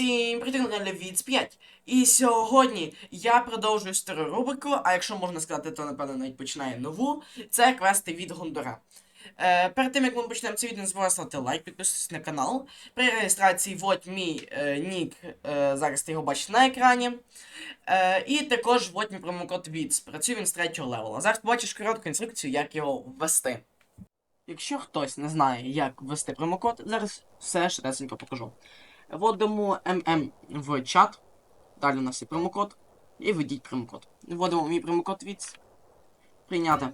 Всім привіт на каналі Віц 5. І сьогодні я продовжую стару рубрику, а якщо можна сказати, то напевно навіть починаю нову. Це квести від Гондора. Е, перед тим як ми почнемо це відео, не забувайте ставити лайк, підписуйтесь на канал. При реєстрації вводь мій е, нік, е, зараз ти його бачите на екрані. Е, і також вводь мій промокод VITS. Працює він з третього левела. Зараз побачиш коротку інструкцію, як його ввести. Якщо хтось не знає, як ввести промокод, зараз все швиденько покажу. Вводимо ММ в чат. Далі у нас є промокод. І введіть промокод. Вводимо мій промокод від прийняти.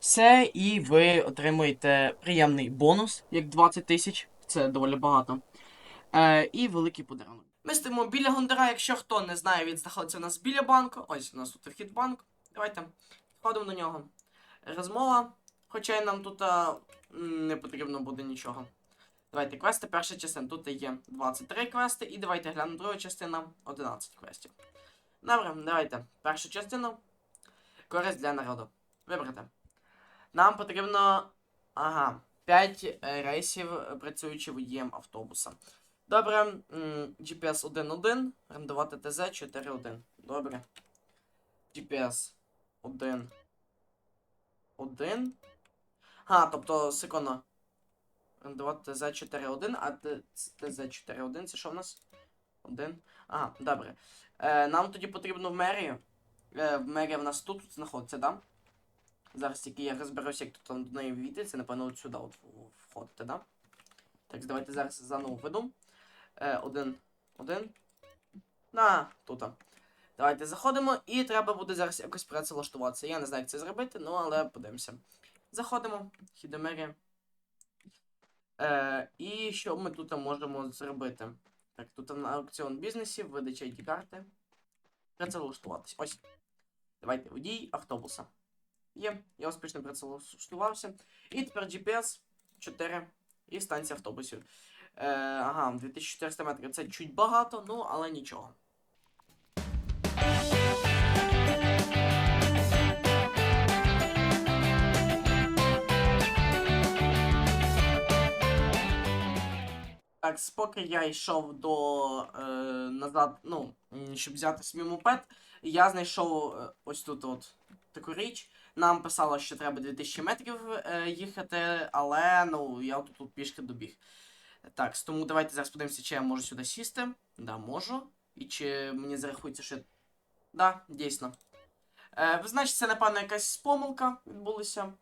Все, і ви отримуєте приємний бонус, як 20 тисяч. Це доволі багато. Е, і великий подарунок. Ми стоїмо біля Гондора, якщо хто не знає, він знаходиться у нас біля банку. Ось у нас тут вхід банк. Давайте входимо до нього. Розмова. Хоча й нам тут а, не потрібно буде нічого. Давайте квести, перша частина. Тут є 23 квести, і давайте глянемо друга частина 11 квестів. Добре, давайте. Перша частина. Користь для народу. Вибрати. Нам потрібно. Ага. 5 рейсів, е, працюючи водієм автобуса. Добре. GPS 1.1. Рендувати ТЗ 4.1. Добре. GPS 1. 1. А, тобто, секунду. Рендувати ТЗ 4.1, а ТЗ 4.1 це що в нас? 1. Ага, добре. Е, нам тоді потрібно в мерію. Е, мерія в нас тут, тут знаходиться, да? Зараз тільки я розберуся, як тут там до неї війти. Це, напевно, от сюди от входити, да? Так, давайте зараз заново введу. Е, один. Один. На, тут. Давайте заходимо, і треба буде зараз якось працевлаштуватися. Я не знаю, як це зробити, ну але подивимося. Заходимо, хід до мерії. Е, і що ми тут можемо зробити? Так, тут на аукціон бізнесів, видача ID карти. Працевлаштуватись. Ось. Давайте водій автобуса. Є, я успішно працевлаштувався. І тепер GPS 4 і станція автобусів. Е, ага, 2400 метрів це чуть багато, ну але нічого. Так, поки я йшов до е, назад, ну, щоб взяти свій мопед, я знайшов е, ось тут от таку річ. Нам писало, що треба 2000 метрів е, їхати, але ну, я тут, тут пішки добіг. Так, тому давайте зараз подивимося, чи я можу сюди сісти. Да, можу. І чи мені зарахується, що. Да, дійсно. Е, значить, це, напевно, якась помилка відбулася.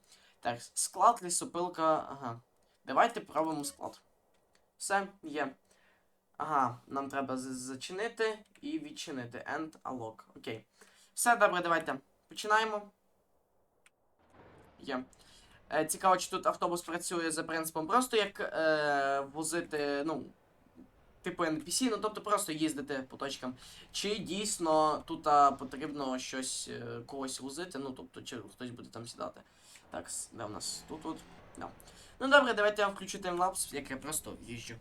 Так, склад, лісопилка, ага. Давайте пробуємо склад. Все, є. Ага, нам треба зачинити і відчинити. End unlock. Окей. Все, добре, давайте. Починаємо. Є. Е, цікаво, чи тут автобус працює за принципом просто як е, возити, ну, типу NPC, ну тобто просто їздити по точкам. Чи дійсно тут а, потрібно щось е, когось возити, ну тобто, чи хтось буде там сідати. Так, де в нас тут тут. Да. Ну добре, давайте я включу таймлапс, як я просто їжджу.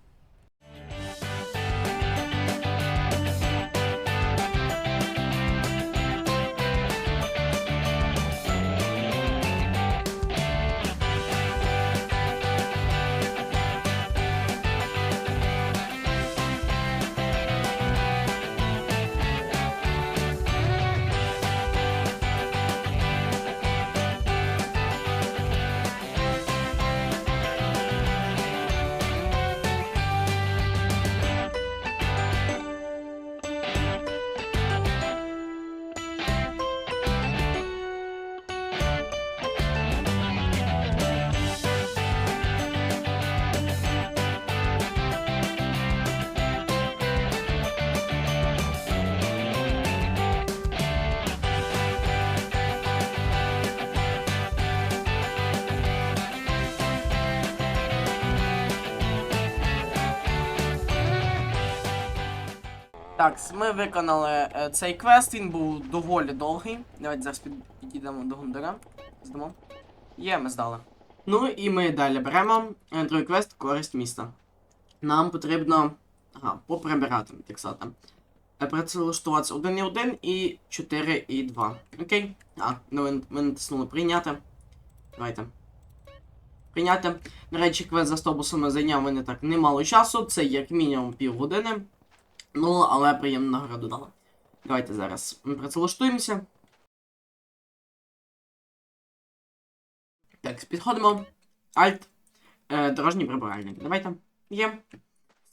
Так, ми виконали е, цей квест, він був доволі довгий. Давайте зараз під, підійдемо до Гондора. Здамо. Є, ми здали. Ну і ми далі беремо е, другий квест користь міста. Нам потрібно. Ага, поприбирати, так сказати. Е, Працевлаштуватися 1.1 і 4.2. Окей. А, ну ми, натиснули прийняти. Давайте. Прийняти. До речі, квест з автобусами зайняв мене так немало часу. Це як мінімум півгодини. Ну, але приємну нагороду дала. Давайте зараз ми працевлаштуємося. Так, підходимо. Alt. Е, дорожній прибиральник. Давайте. Є.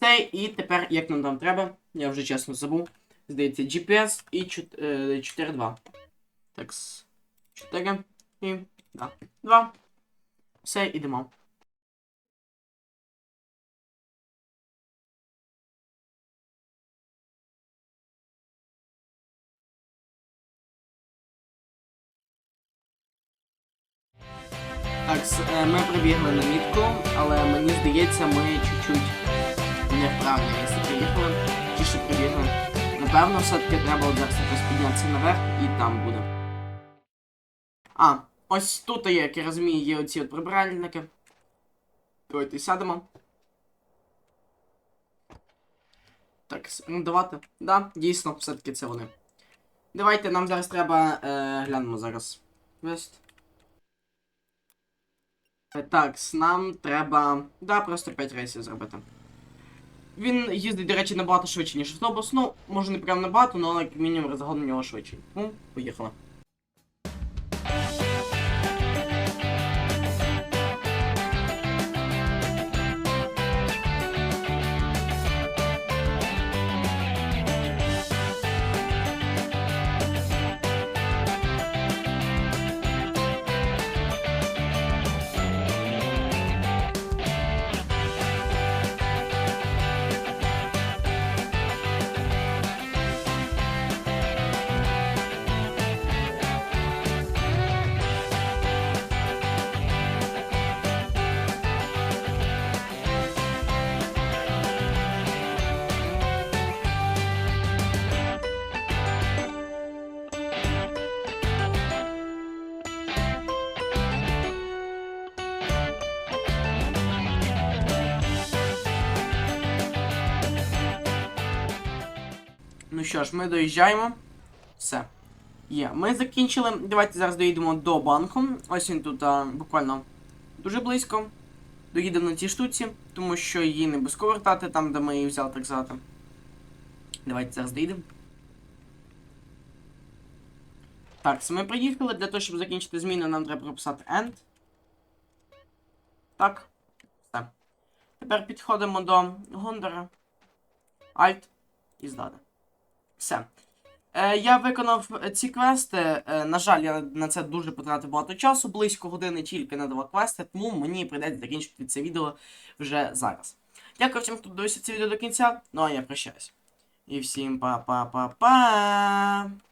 Все, і тепер, як нам там треба, я вже чесно забув. Здається, GPS і 4.2. Так. 4 і. Да. 2. Все, ідемо. Так, с- е, ми прибігли на мітку, але мені здається, ми чуть-чуть не в правильне місце приїхали. Ті, що прибігли. Напевно, все-таки треба зараз якось піднятися наверх і там буде. А, ось тут як я розумію, є оці от прибиральники. Давайте сядемо. Так, давати. Да, дійсно, все-таки це вони. Давайте, нам зараз треба. Е, глянемо зараз. Вест. Так, нам треба. Да, просто 5 рейсів зробити. Він їздить, до речі, набагато швидше, ніж автобус. Ну, може не прям набагато, ну, але як мінімум загалом нього швидше. Ну, поїхали. Ну що ж, ми доїжджаємо. Все. Є. Ми закінчили. Давайте зараз доїдемо до банку. Ось він тут а, буквально дуже близько. Доїдемо на цій штуці, тому що її не обов'язково вертати там, де ми її взяли, так сказати. Давайте зараз доїдемо. Так, ми приїхали. Для того, щоб закінчити зміну, нам треба прописати end. Так. Все. Тепер підходимо до Гондора. Alt і здати. Все. Е, я виконав е, ці квести. Е, на жаль, я на це дуже потратив багато часу, близько години тільки на два квести, тому мені прийдеться закінчити це відео вже зараз. Дякую всім, хто дивився це відео до кінця. Ну а я прощаюсь. І всім па-па-па-па.